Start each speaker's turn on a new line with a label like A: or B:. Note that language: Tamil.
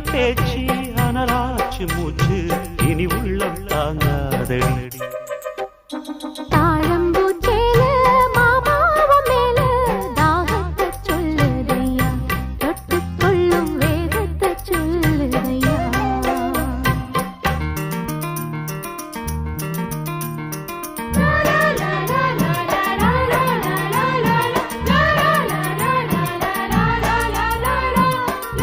A: பேச்சு அனலாச்சு மூச்சு. இனி உள்ளம் தாங்காதடி.